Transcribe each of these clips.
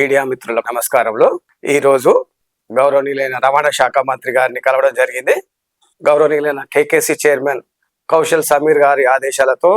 Media మిత్రుల నమస్కారంలో ఈ రోజు గౌరవనీయులైన రవాణా శాఖ మంత్రి గారిని కలవడం జరిగింది. గౌరవనీయులైన కేకేసీ చైర్మన్ కౌశల్ సమీర్ గారి ఆదేశాలతో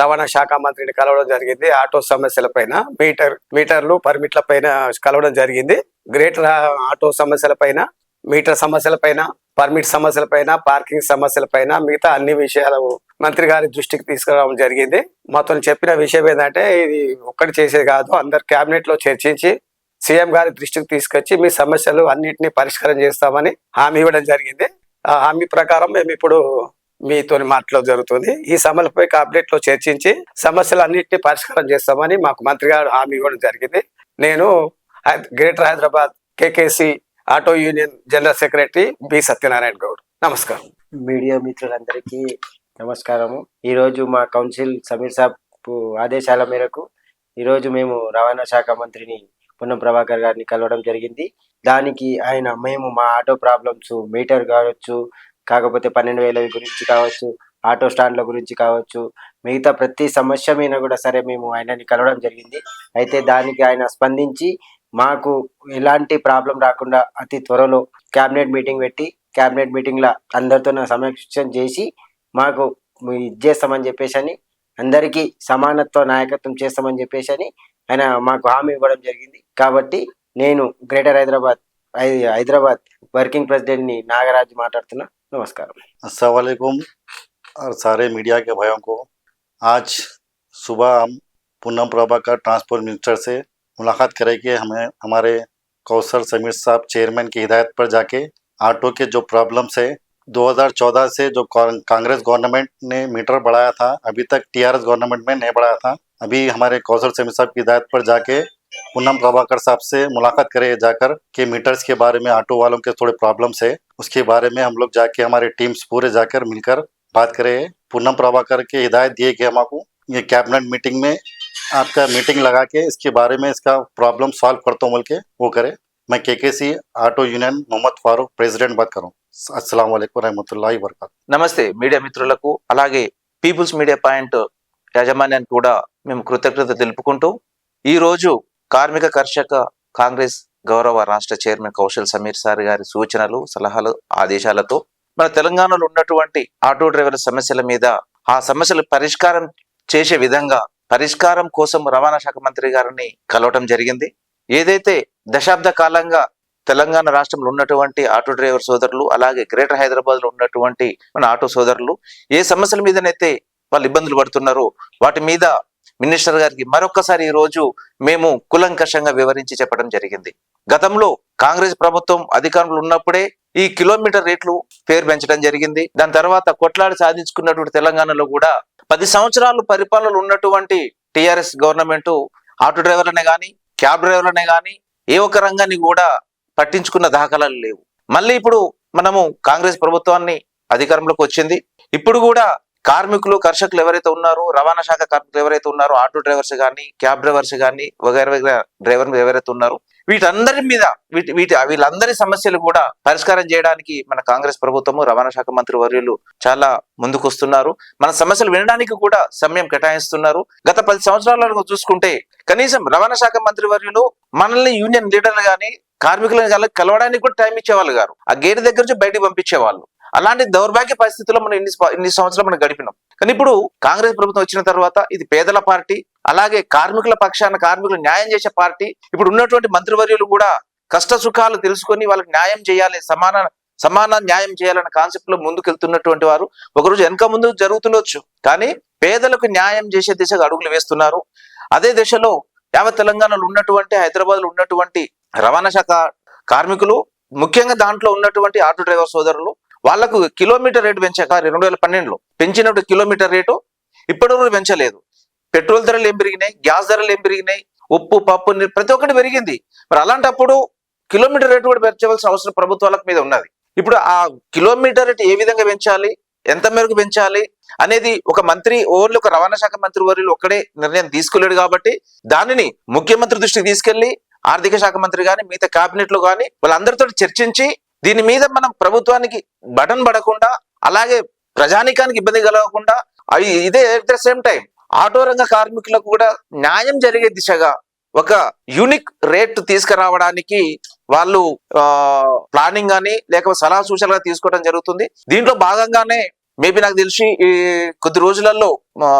రవాణా శాఖ మంత్రిని కలవడం జరిగింది. ఆటో సమస్యల పైన మీటర్ మీటర్లు పర్మిట్ల పైన కలవడం జరిగింది. గ్రేటర్ ఆటో సమస్యల పైన మీటర్ సమస్యల పైన పర్మిట్ సమస్యల పైన పార్కింగ్ సమస్యల పైన మిగతా అన్ని విషయాలు మంత్రి గారి దృష్టికి తీసుకురావడం జరిగింది. మాతో చెప్పిన విషయం ఏంటంటే ఇది ఒక్కటి చేసేది కాదు. అందరు కేబినెట్లో చర్చించి సీఎం గారి దృష్టికి తీసుకొచ్చి మీ సమస్యలు అన్నింటినీ పరిష్కారం చేస్తామని హామీ ఇవ్వడం జరిగింది. ఆ హామీ ప్రకారం మేము ఇప్పుడు మీతో మాట్లాడడం జరుగుతుంది. ఈ సమస్యలపై కేబినెట్లో చర్చించి సమస్యలు అన్నింటినీ పరిష్కారం చేస్తామని మాకు మంత్రి గారు హామీ ఇవ్వడం జరిగింది. నేను high- greater Hyderabad KKC auto union general secretary B Satyanarayana Goud. నమస్కారం. మీడియా మిత్రులందరికీ నమస్కారము. ఈరోజు మా కౌన్సిల్ సమీర్ సాబ్ ఆదేశాల మేరకు ఈరోజు మేము రవాణా శాఖ మంత్రిని పున్నం ప్రభాకర్ గారిని కలవడం జరిగింది. దానికి ఆయన మేము మా ఆటో ప్రాబ్లమ్స్ మీటర్ కావచ్చు కాకపోతే పన్నెండు వేల గురించి కావచ్చు ఆటో స్టాండ్ల గురించి కావచ్చు మిగతా ప్రతి సమస్య మీద కూడా సరే మేము ఆయనని కలవడం జరిగింది. అయితే దానికి ఆయన స్పందించి మాకు ఎలాంటి ప్రాబ్లం రాకుండా అతి త్వరలో క్యాబినెట్ మీటింగ్ పెట్టి క్యాబినెట్ మీటింగ్లో అందరితో సమీక్ష చేసి మాకు ఇది చేస్తామని చెప్పేసి అని అందరికీ సమానత్వ నాయకత్వం చేస్తామని చెప్పేసి అని ఆయన మాకు హామీ ఇవ్వడం జరిగింది కాబట్టి నేను greater Hyderabad high- Hyderabad working president ని నాగరాజ్ మాట్లాడుతున్నా నమస్కారం अस्सलाम वालेकुम और सारे मीडिया के भाइयों को आज सुबह हम पूनम प्रभाकर ट्रांसपोर्ट मिनिस्टर से मुलाकात करेंगे हमें हमारे कौशल समीर साहब चेयरमैन की हिदायत पर जाके ऑटो के जो प्रॉब्लम्स है 2014 से जो कांग्रेस गवर्नमेंट ने मीटर बढ़ाया था, अभी तक टीआरएस गवर्नमेंट में नहीं बढ़ाया था। अभी हमारे कौशल समीर साहब की हिदायत पर जाके पूनम प्रभाकर साहब से मुलाकात करें जाकर के मीटर्स के बारे में, ऑटो वालों के थोड़े प्रॉब्लम्स है, उसके बारे में हम लोग जाके हमारे टीम्स पूरे जाकर मिलकर बात करें। पूनम प्रभाकर के हिदायत दिए गए हमको ये कैबिनेट मीटिंग में आपका मीटिंग लगा के इसके बारे में इसका प्रॉब्लम सॉल्व करता हूँ बोल के वो करे। मैं K K C auto union, Mohammed Farooq, president बात करूँ అస్సలం వరహమతుల్లా వరకాత్ నమస్తే మీడియా మిత్రులకు అలాగే పీపుల్స్ మీడియా పాయింట్ యాజమాన్యానికి కూడా మేము కృతజ్ఞత తెలుపుకుంటూ ఈ రోజు కార్మిక కర్షక కాంగ్రెస్ గౌరవ రాష్ట్ర చైర్మన్ కౌశల్ సమీర్ సార్ గారి సూచనలు సలహాలు ఆదేశాలతో మన తెలంగాణలో ఉన్నటువంటి ఆటో డ్రైవర్ల సమస్యల మీద ఆ సమస్యలు పరిష్కారం చేసే విధంగా పరిష్కారం కోసం రవాణా శాఖ మంత్రి గారిని కలవటం జరిగింది. ఏదైతే దశాబ్ద కాలంగా తెలంగాణ రాష్ట్రంలో ఉన్నటువంటి ఆటో డ్రైవర్ సోదరులు అలాగే గ్రేటర్ హైదరాబాద్లో ఉన్నటువంటి మన ఆటో సోదరులు ఏ సమస్యల మీదనైతే వాళ్ళు ఇబ్బందులు పడుతున్నారో వాటి మీద మినిస్టర్ గారికి మరొకసారి ఈ రోజు మేము కులంకషంగా వివరించి చెప్పడం జరిగింది. గతంలో కాంగ్రెస్ ప్రభుత్వం అధికారంలో ఉన్నప్పుడే ఈ కిలోమీటర్ రేట్లు పేరు పెంచడం జరిగింది. దాని తర్వాత కొట్లాడి సాధించుకున్నటువంటి తెలంగాణలో కూడా పది సంవత్సరాలు పరిపాలనలో ఉన్నటువంటి టిఆర్ఎస్ గవర్నమెంట్ ఆటో డ్రైవర్లనే కానీ క్యాబ్ డ్రైవర్లనే కానీ ఏ ఒక్క రంగాన్ని కూడా పట్టించుకున్న దాఖలాలు లేవు. మళ్ళీ ఇప్పుడు మనము కాంగ్రెస్ ప్రభుత్వాన్ని అధికారంలోకి వచ్చింది. ఇప్పుడు కూడా కార్మికులు కర్షకులు ఎవరైతే ఉన్నారో రవాణా శాఖ కార్మికులు ఎవరైతే ఉన్నారో ఆటో డ్రైవర్స్ కానీ క్యాబ్ డ్రైవర్స్ కానీ వగైరా వగైరా డ్రైవర్లు ఎవరైతే ఉన్నారో వీటందరి మీద వీటి వీటి వీళ్ళందరి సమస్యలు కూడా పరిష్కారం చేయడానికి మన కాంగ్రెస్ ప్రభుత్వము రవాణా శాఖ మంత్రి వర్యులు చాలా ముందుకొస్తున్నారు. మన సమస్యలు వినడానికి కూడా సమయం కేటాయిస్తున్నారు. గత పది సంవత్సరాలను చూసుకుంటే కనీసం రవాణా శాఖ మంత్రి వర్యులు మనల్ని యూనియన్ లీడర్లు గాని కార్మికులను కలవడానికి కూడా టైం ఇచ్చేవాళ్ళు గారు. ఆ గేట్ దగ్గర నుంచి బయటికి పంపించేవాళ్ళు. అలాంటి దౌర్భాగ్య పరిస్థితుల్లో మనం ఇన్ని ఇన్ని సంవత్సరాలు మనం గడిపినాం. కానీ ఇప్పుడు కాంగ్రెస్ ప్రభుత్వం వచ్చిన తర్వాత ఇది పేదల పార్టీ అలాగే కార్మికుల పక్షాన కార్మికులు న్యాయం చేసే పార్టీ ఇప్పుడు ఉన్నటువంటి మంత్రివర్యులు కూడా కష్ట సుఖాలు తెలుసుకొని వాళ్ళకి న్యాయం చేయాలి సమాన సమాన న్యాయం చేయాలన్న కాన్సెప్ట్లో ముందుకెళ్తున్నటువంటి వారు. ఒకరోజు వెనక ముందు జరుగుతుండొచ్చు. కానీ పేదలకు న్యాయం చేసే దిశగా అడుగులు వేస్తున్నారు. అదే దిశలో యావత్ తెలంగాణలో ఉన్నటువంటి హైదరాబాద్లో ఉన్నటువంటి రవాణా శాఖ కార్మికులు ముఖ్యంగా దాంట్లో ఉన్నటువంటి ఆటో డ్రైవర్ సోదరులు వాళ్ళకు కిలోమీటర్ రేటు పెంచాక రెండు వేల పన్నెండులో పెంచినప్పుడు కిలోమీటర్ రేటు ఇప్పటి వరకు పెంచలేదు. పెట్రోల్ ధరలు ఏం పెరిగినాయి? గ్యాస్ ధరలు ఏం పెరిగినాయి? ఉప్పు పప్పు ప్రతి ఒక్కటి పెరిగింది. మరి అలాంటప్పుడు కిలోమీటర్ రేటు కూడా పెంచవలసిన అవసరం ప్రభుత్వాలకు మీద ఉన్నది. ఇప్పుడు ఆ కిలోమీటర్ రేటు ఏ విధంగా పెంచాలి? ఎంత మేరకు పెంచాలి అనేది ఒక మంత్రి ఓన్లీ ఒక రవాణా శాఖ మంత్రి వర్యులు ఒక్కడే నిర్ణయం తీసుకోలేడు కాబట్టి దానిని ముఖ్యమంత్రి దృష్టికి తీసుకెళ్ళి ఆర్థిక శాఖ మంత్రి కానీ మిగతా కేబినెట్లో వాళ్ళందరితో చర్చించి దీని మీద మనం ప్రభుత్వానికి బటన్ పడకుండా అలాగే ప్రజానికానికి ఇబ్బంది కలగకుండా అవి ఇదే at the same time auto రంగ కార్మికులకు కూడా న్యాయం జరిగే దిశగా ఒక యూనిక్ రేట్ తీసుకురావడానికి వాళ్ళు ప్లానింగ్ కానీ లేకపోతే సలహా సూచనలు తీసుకోవడం జరుగుతుంది. దీంట్లో భాగంగానే మేబీ నాకు తెలిసి ఈ కొద్ది రోజులలో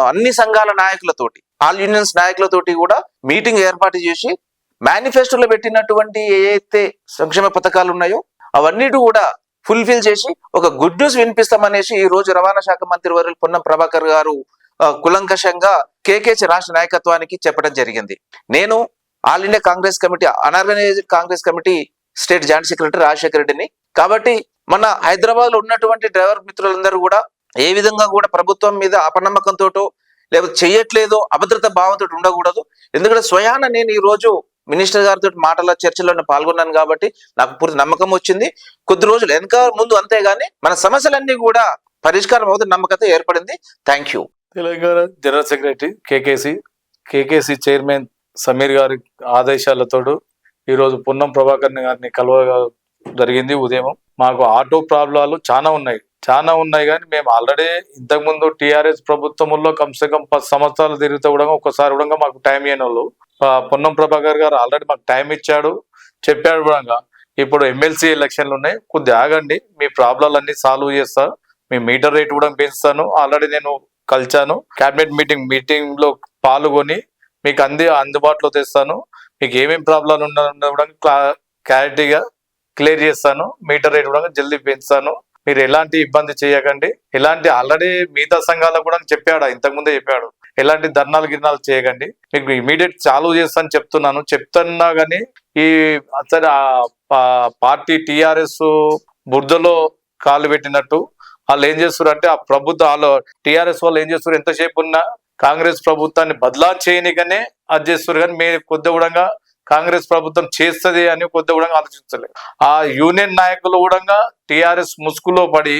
అన్ని సంఘాల నాయకులతోటి ఆల్ యూనియన్స్ నాయకులతోటి కూడా మీటింగ్ ఏర్పాటు చేసి మేనిఫెస్టోలో పెట్టినటువంటి ఏ సంక్షేమ పథకాలు ఉన్నాయో అవన్నిటి కూడా ఫుల్ఫిల్ చేసి ఒక గుడ్ న్యూస్ వినిపిస్తామనేసి ఈ రోజు రవాణా శాఖ మంత్రి వర్యులు పొన్నం ప్రభాకర్ గారు కులంకషంగా కేకేసి రాష్ట్ర నాయకత్వానికి చెప్పడం జరిగింది. నేను all India Congress committee unorganised Congress committee state joint secretary Rajasekhara రెడ్డిని. కాబట్టి మన హైదరాబాద్లో ఉన్నటువంటి డ్రైవర్ మిత్రులందరూ కూడా ఏ విధంగా కూడా ప్రభుత్వం మీద అపనమ్మకంతో లేకపోతే చెయ్యట్లేదో అభద్రత భావంతో ఉండకూడదు. ఎందుకంటే స్వయాన నేను ఈ రోజు మినిస్టర్ గారితో మాటల చర్చలో పాల్గొన్నాను కాబట్టి నాకు పూర్తి నమ్మకం వచ్చింది. కొద్ది రోజులు వెనక ముందు అంతేగాని మన సమస్యలన్నీ కూడా పరిష్కారం అవుతున్న నమ్మకత ఏర్పడింది. Thank you. Telangana general secretary KKC KKC chairman Sameer గారి ఆదేశాలతోడు ఈరోజు పున్నం ప్రభాకర్ గారిని కలవ జరిగింది ఉదయం. మాకు ఆటో ప్రాబ్లాలు చాలా ఉన్నాయి. చాలా ఉన్నాయి కానీ మేము ఆల్రెడీ ఇంతకుముందు టీఆర్ఎస్ ప్రభుత్వంలో కమ్సే కమ్ పది సంవత్సరాలు తిరిగితే కూడా ఒక్కసారి కూడా మాకు టైం ఇవ్వని వాళ్ళు పొన్నం ప్రభాకర్ గారు ఆల్రెడీ మాకు టైం ఇచ్చాడు చెప్పాడు కూడా. ఇప్పుడు ఎమ్మెల్సీ ఎలక్షన్లు ఉన్నాయి. కొద్దిగా ఆగండి. మీ ప్రాబ్లాలు అన్ని సాల్వ్ చేస్తా. మీ మీటర్ రేట్ కూడా పెంచుతాను. ఆల్రెడీ నేను కలిచాను. క్యాబినెట్ మీటింగ్ మీటింగ్లో పాల్గొని మీకు అంది అందుబాటులో తెస్తాను. మీకు ఏమేమి ప్రాబ్లం ఉన్నా కూడా క్లా- క్లారిటీగా క్లియర్ చేస్తాను. మీటర్ రేట్ కూడా జల్దీ పెంచుతాను. మీరు ఎలాంటి ఇబ్బంది చేయకండి. ఎలాంటి ఆల్రెడీ మిగతా సంఘాలకు కూడా చెప్పాడు ఇంతకు ముందే చెప్పాడు. ఎలాంటి ధర్నాలు గిర్నాలు చేయకండి. మీకు ఇమీడియట్ చాలు చేస్తాను చెప్తున్నాను. చెప్తున్నా కానీ ఈ అసలు పార్టీ టిఆర్ఎస్ బురదలో కాలు పెట్టినట్టు. వాళ్ళు ఏం చేస్తారు అంటే ఆ ప్రభుత్వ వాళ్ళు టిఆర్ఎస్ వాళ్ళు ఏం చేస్తారు ఎంతసేపు ఉన్నా కాంగ్రెస్ ప్రభుత్వాన్ని బదలా చేయనికనే అది చేస్తారు కానీ మీరు కొద్ది కూడా కాంగ్రెస్ ప్రభుత్వం చేస్తుంది అని కొద్ది కూడా ఆలోచించలేదు ఆ యూనియన్ నాయకులు కూడా టిఆర్ఎస్ ముసుగులో పడి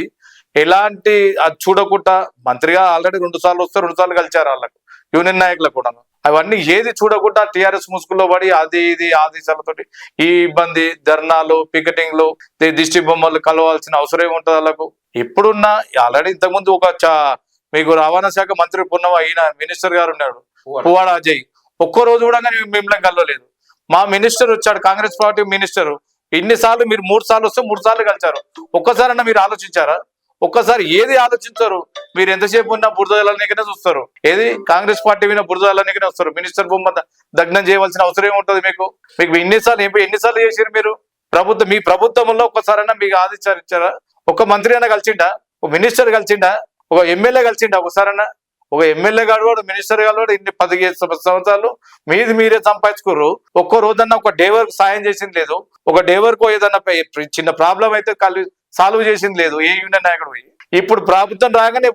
ఎలాంటి అది చూడకుండా మంత్రిగా ఆల్రెడీ రెండు సార్లు వస్తే రెండు సార్లు కలిచారు వాళ్ళకు యూనియన్ నాయకులకు కూడా. అవన్నీ ఏది చూడకుండా టిఆర్ఎస్ ముసుగులో పడి అది ఇది ఆదేశాలతోటి ఈ ఇబ్బంది ధర్నాలు పికెటింగ్లు దిష్టి బొమ్మలు కలవాల్సిన అవసరం ఉంటుంది వాళ్ళకు? ఇప్పుడున్న ఆల్రెడీ ఇంతకుముందు ఒక చా- మీకు రవాణా శాఖ మంత్రి పున్నమ ఈయన మినిస్టర్ గారు ఉన్నాడు. పువ్వాడ అజయ్. ఒక్కో రోజు కూడా మిమ్మల్ని కలవలేదు. మా మినిస్టర్ వచ్చాడు కాంగ్రెస్ పార్టీ మినిస్టర్. ఇన్నిసార్లు మీరు మూడు సార్లు వస్తే మూడు సార్లు కలిచారు ఒక్కసారన్నా మీరు ఆలోచించారా? ఒక్కసారి ఏది ఆలోచించరు? మీరు ఎంతసేపు ఉన్నా బురదలనికనే చూస్తారు. ఏది? కాంగ్రెస్ పార్టీ మీద బురదలనికనే వస్తారు. మినిస్టర్ బొమ్మ దగ్నం చేయవలసిన అవసరం ఏముంటది మీకు? మీకు ఎన్నిసార్లు ఎన్ని- ఎన్నిసార్లు చేశారు మీరు? ప్రభుత్వం మీ ప్రభుత్వంలో ఒక్కసారైనా మీకు ఆదేశాలు ఇచ్చారా? ఒక మంత్రి అయినా కలిసిండా? ఒక మినిస్టర్ కలిసిండా? ఒక ఎమ్మెల్యే కలిసిండా ఒకసారైనా ఒక ఎమ్మెల్యే గారు వాడు మినిస్టర్ గారు వాడు ఇన్ని పదిహేను సంవత్సరాలు మీది మీరే సంపాదించుకోరు ఒక్కో రోజన్నా ఒక డేవర్ సాయం చేసింది లేదు. ఒక డేవర్ కో ఏదన్నా చిన్న ప్రాబ్లం అయితే కలి సాల్వ్ చేసింది లేదు. ఏ యూనియన్ నాయకుడు పోయి. ఇప్పుడు ప్రభుత్వం రాగానే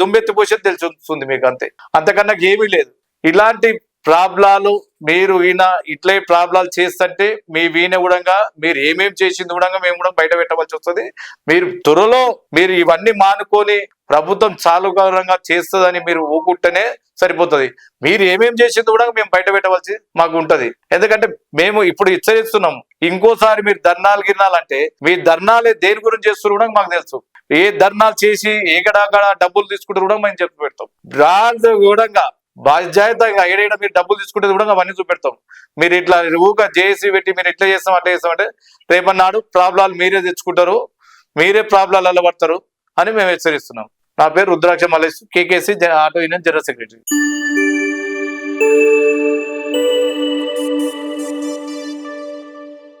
దుమ్మెత్తి పోసేది తెలుసు మీకు అంతే. అంతకన్నా ఏమీ లేదు. ఇలాంటి ప్రాబ్లాలు మీరు ఈయన ఇట్లే ప్రాబ్లాలు చేస్తుంటే మీ వీణ కూడా మీరు ఏమేం చేసింది కూడా మేము కూడా బయట పెట్టవలసి వస్తుంది. మీరు త్వరలో మీరు ఇవన్నీ మానుకొని ప్రభుత్వం చాలుకరంగా చేస్తుందని మీరు ఊకుంటేనే సరిపోతుంది. మీరు ఏమేం చేసింది కూడా మేము బయట పెట్టవలసి మాకు ఉంటది. ఎందుకంటే మేము ఇప్పుడు హెచ్చరిస్తున్నాం. ఇంకోసారి మీరు ధర్నాలు గిన్నాలంటే మీ ధర్నాలే దేని గురించి చేస్తున్నారు కూడా మాకు తెలుసు. ఏ ధర్నాలు చేసి ఎక్కడక్కడ డబ్బులు తీసుకుంటారు కూడా మేము చెప్పి పెడతాం. బ్రాండ్ కూడా బాధ్యతగా ఏడేడ మీరు డబ్బులు తీసుకుంటే కూడా అవన్నీ చూపెడతాం. మీరు ఇట్లా ఊక చేసి పెట్టి మీరు ఇట్లా చేస్తాం అట్లా చేస్తాం అంటే రేపన్నాడు ప్రాబ్లాలు మీరే తెచ్చుకుంటారు మీరే ప్రాబ్లాలు అలవడతారు అని మేము హెచ్చరిస్తున్నాం. నా పేరు Rudraksha Mallesh KKC auto union general secretary.